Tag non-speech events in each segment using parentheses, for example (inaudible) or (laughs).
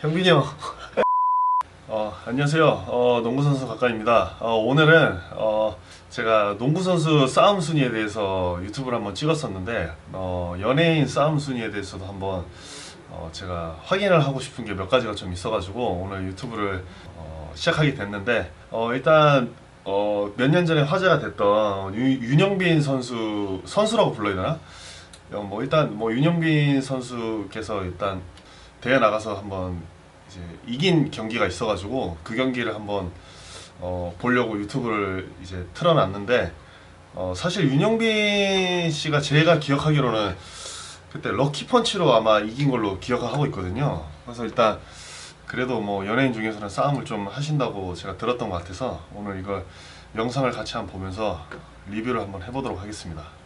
형빈이 형. (laughs) 어, 안녕하세요. 어, 농구선수 가까입니다. 어, 오늘은 어, 제가 농구선수 싸움 순위에 대해서 유튜브를 한번 찍었었는데 어, 연예인 싸움 순위에 대해서도 한번 어, 제가 확인을 하고 싶은 게 몇 가지가 좀 있어가지고 오늘 유튜브를 어, 시작하게 됐는데 어, 일단 어, 몇 년 전에 화제가 됐던 유, 윤영빈 선수 선수라고 불러야 되나? 어, 뭐 일단 뭐 윤영빈 선수께서 일단 대회 나가서 한번 이제 이긴 경기가 있어가지고 그 경기를 한번 어, 보려고 유튜브를 이제 틀어놨는데 어, 사실 윤영빈 씨가 제가 기억하기로는 그때 럭키 펀치로 아마 이긴 걸로 기억하고 있거든요. 그래서 일단 그래도 뭐 연예인 중에서는 싸움을 좀 하신다고 제가 들었던 것 같아서 오늘 이걸 영상을 같이 한번 보면서 리뷰를 한번 해보도록 하겠습니다.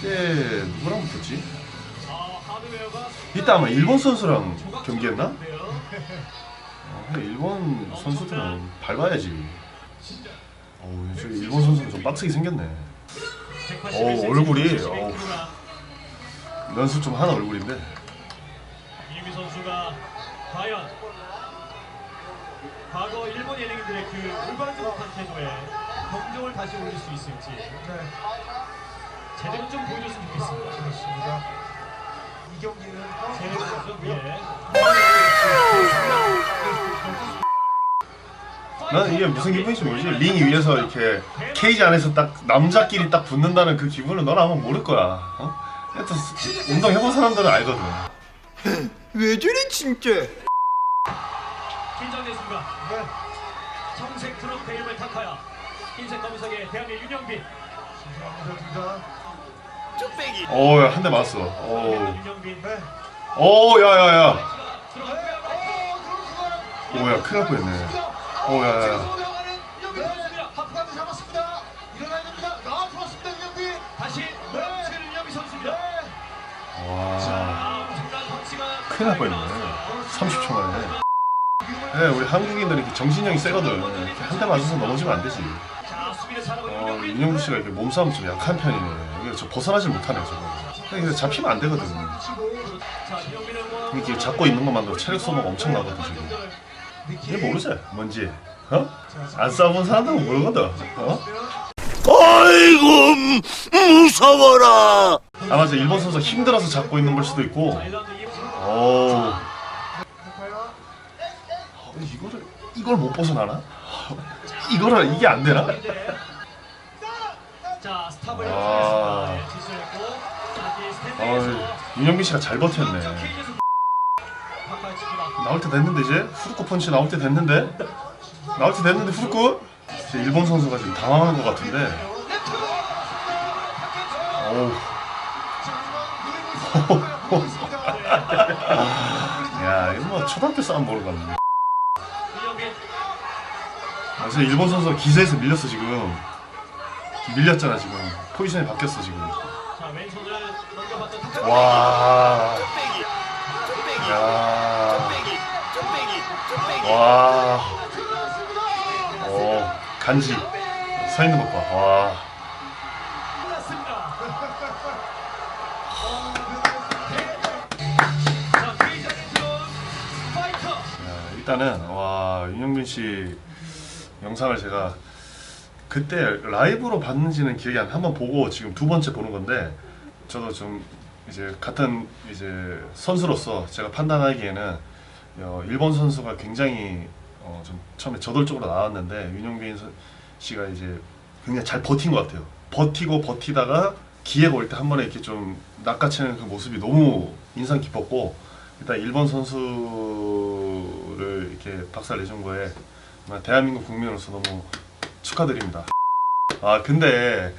이때 누구랑 붙었지? 이때 아마 일본 선수랑 경기했나? 어, 일본 선수들은 밟아야지. 저 일본 선수는 좀 빡세게 생겼네. 어, 얼굴이 어우, 연습 좀 하는 얼굴인데. 이유미 선수가 과연 과거 일본 예능인들의 그 올바르지 못한 태도에 경종을 다시 올릴 수 있을지 제대로 좀 보여줬으면 좋겠습니다. 그렇습니다. 이 경기는 제대로. 난 이게 무슨 기분인지 모르지. 링 위에서 이렇게 케이지 안에서 딱 남자끼리 딱 붙는다는 그 기분을 넌 아마 모를 거야. 어? 하여튼 운동 해본 사람들은 알거든. 왜 저래 진짜? 긴장된 순간 네. 청색 트럭 대림을 탁하여 흰색 검은색의 대한민국 윤영빈 감사합니다. 오, 한대 맞았어. 네. 오, 야야야. 오야, 큰일 날 뻔했네. 오, 야야야. 엄청난 펀치가 큰일 날 뻔했네. 30초 만에. 네, 우리 한국인들은 이렇게 정신력이 세거든. 이렇게 한 대 맞아서 넘어지면 안 되지. 어, 윤영구 씨가 이렇게 몸싸움 좀 약한 편이네. 이게 저 벗어나질 못하네, 저거. 그래서 잡히면 안 되거든. 이렇게 잡고 있는 것만으로 체력 소모가 엄청 나거든, 지금. 얘 모르지? 뭔지. 어? 안 싸워본 사람들은 모르거든. 어? 아이고 무서워라. 아마 저 일본 선수 힘들어서 잡고 있는 걸 수도 있고. 오. 어, 이거를 이걸 못 벗어나나? 이거를 이게 안 되나? 자, 스탑을 아. 요청했습니다. 예, 지수했고 다시 어, 스탠드에서 윤영빈 씨가 잘 버텼네. 케이지에서. 나올 때 됐는데 이제 후루쿠 펀치 나올 때 됐는데 나올 때 됐는데 후루쿠 이제 일본 선수가 지금 당황한 것 같은데. 어우. (laughs) 야 이거 뭐 초등학교 싸움 보러 갔네. 윤영빈 그래서 일본 선수가 기세에서 밀렸어 지금. 밀렸잖아 지금. 포지션이 바뀌었어 지금. 자, 왼손을 넘겨봤던 탁 와. 야. 와. 오, 간지. 서 있는 것 봐. 와. 끝났습니다. 자, 케이지 안에 들어온 파이터. 야, 일단은 와 윤영빈 씨 영상을 제가 그때 라이브로 봤는지는 기억이 안. 한 번 보고 지금 두 번째 보는 건데 저도 좀 이제 같은 이제 선수로서 제가 판단하기에는 어, 일본 선수가 굉장히 어, 좀 처음에 저돌적으로 나왔는데 윤영빈 선- 씨가 이제 굉장히 잘 버틴 것 같아요. 버티고 버티다가 기회가 올 때 한 번에 이렇게 좀 낚아채는 그 모습이 너무 인상 깊었고 일단 일본 선수를 이렇게 박살 내준 거에 대한민국 국민으로서 너무 축하드립니다. 아 근데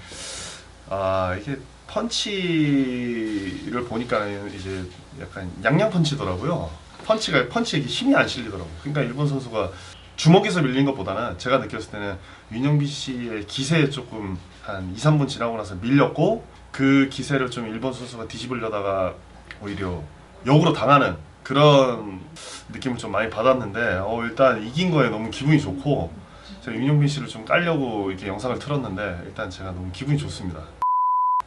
아 이게 펀치를 보니까 이제 약간 양양 펀치더라고요. 펀치가 펀치에 힘이 안 실리더라고. 요 그러니까 일본 선수가 주먹에서 밀린 것보다는 제가 느꼈을 때는 윤영빈 씨의 기세에 조금 한 2, 3분 지나고 나서 밀렸고 그 기세를 좀 일본 선수가 뒤집으려다가 오히려 역으로 당하는 그런 느낌을 좀 많이 받았는데 어, 일단 이긴 거에 너무 기분이 좋고 제가 윤영빈 씨를 좀 깔려고 이렇게 영상을 틀었는데 일단 제가 너무 기분이 좋습니다.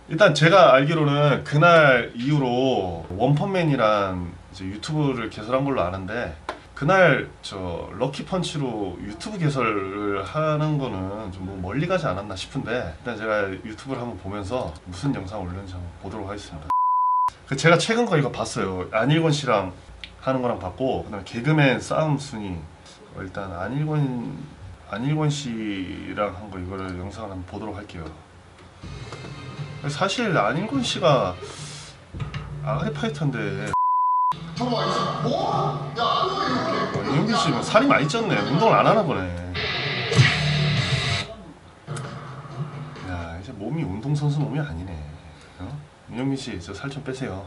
일단 제가 알기로는 그날 이후로 원펀맨이란 이제 유튜브를 개설한 걸로 아는데 그날 저 럭키 펀치로 유튜브 개설을 하는 거는 좀 너무 멀리 가지 않았나 싶은데 일단 제가 유튜브를 한번 보면서 무슨 영상 올렸는지 한번 보도록 하겠습니다. 그 제가 최근 거 이거 봤어요. 안일권 씨랑 하는 거랑 봤고 그다음에 개그맨 싸움 순위 어, 일단 안일권 안일권 씨랑 한 거 이거를 영상을 한번 보도록 할게요. 사실 안일권 씨가 아가리 파이터인데 들어와 있어. 뭐? 야, 안 돼, 이렇게. 어, 이영빈 씨는 살이 많이 쪘네. 운동을 안 하나 보네. 야 이제 몸이 운동 선수 몸이 아니네. 어? 윤영민 씨 저 살 좀 빼세요.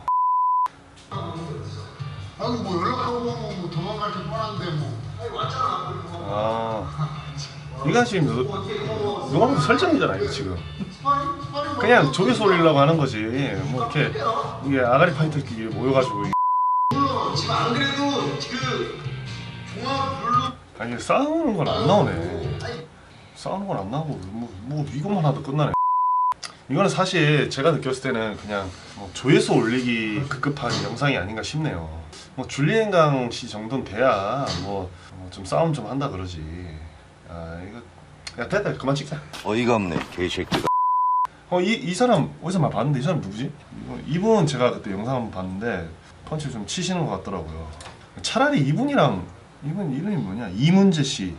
아니, 뭐 연락하고 뭐 도망갈 게 뻔한데 뭐. 아 이거 지금 누- 누가 봐도 설정이잖아 이거 지금. 뭐? 그냥 조회수 올리려고 하는 거지. 뭐 이렇게 이게 아가리 파이터끼리 모여가지고 지금 안 그래도 그 종합 룰루 아니 싸우는 건 안 나오네. 싸우는 건 안 나오고 뭐, 뭐 이것만 하도 끝나네. 이거는 사실 제가 느꼈을 때는 그냥 뭐 조회수 올리기 급급한 영상이 아닌가 싶네요. 뭐 줄리엔강 씨 정도는 돼야 뭐 좀 싸움 좀 한다 그러지. 아 이거 야 됐다 그만 찍자. 어이가 없네 개새끼가 어이 이 사람 어디서 말 봤는데 이 사람 누구지? 이거- 이분 제가 그때 영상 한번 봤는데 펀치 좀 치시는 것 같더라고요. 차라리 이분이랑 이분 이름이 뭐냐 이문재 씨,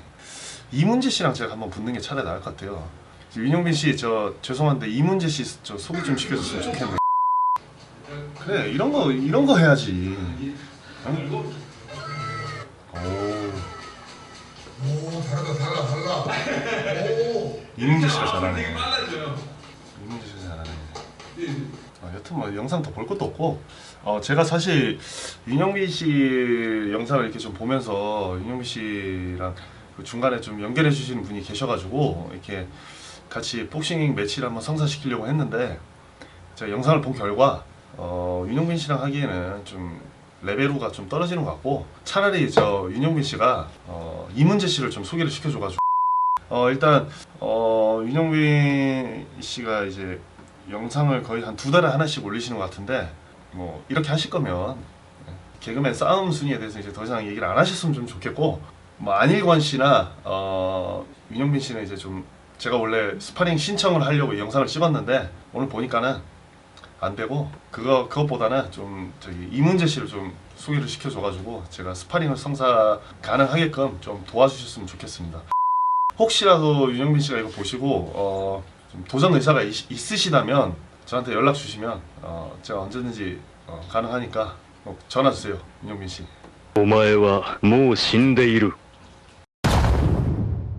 이문재 씨랑 제가 한번 붙는 게 차라리 나을 것 같아요. 지금 윤영빈 씨 저 죄송한데 이문재 씨 저 소개 좀 시켜줬으면 좋겠네. 그래 이런 거 이런 거 해야지. 어? 이문재 씨가 잘하네. 이문재 씨가 잘하네. 어, 여튼 뭐 영상 더 볼 것도 없고 어, 제가 사실 윤영빈 씨 영상을 이렇게 좀 보면서 윤영빈 씨랑 그 중간에 좀 연결해 주시는 분이 계셔가지고 이렇게 같이 복싱 매치를 한번 성사시키려고 했는데 제가 영상을 본 결과 어, 윤영빈 씨랑 하기에는 좀 레벨우가 좀 떨어지는 것 같고 차라리 저 윤영빈 씨가 어, 이문재 씨를 좀 소개를 시켜줘가지고 어, 일단 어, 윤영빈 씨가 이제 영상을 거의 한 두 달에 하나씩 올리시는 것 같은데 뭐 이렇게 하실 거면 개그맨 싸움 순위에 대해서 이제 더 이상 얘기를 안 하셨으면 좀 좋겠고 뭐 안일권 씨나 어, 윤영빈 씨는 이제 좀 제가 원래 스파링 신청을 하려고 이 영상을 찍었는데 오늘 보니까는 안 되고 그거 그것보다는 좀 저기 이문재 씨를 좀 소개를 시켜줘가지고 제가 스파링을 성사 가능하게끔 좀 도와주셨으면 좋겠습니다. 혹시라도 윤영빈 씨가 이거 보시고 어, 좀 도전 의사가 있, 있으시다면 저한테 연락 주시면 어, 제가 언제든지 어, 가능하니까 어, 전화 주세요, 윤영빈 씨. お前はもう死んでいる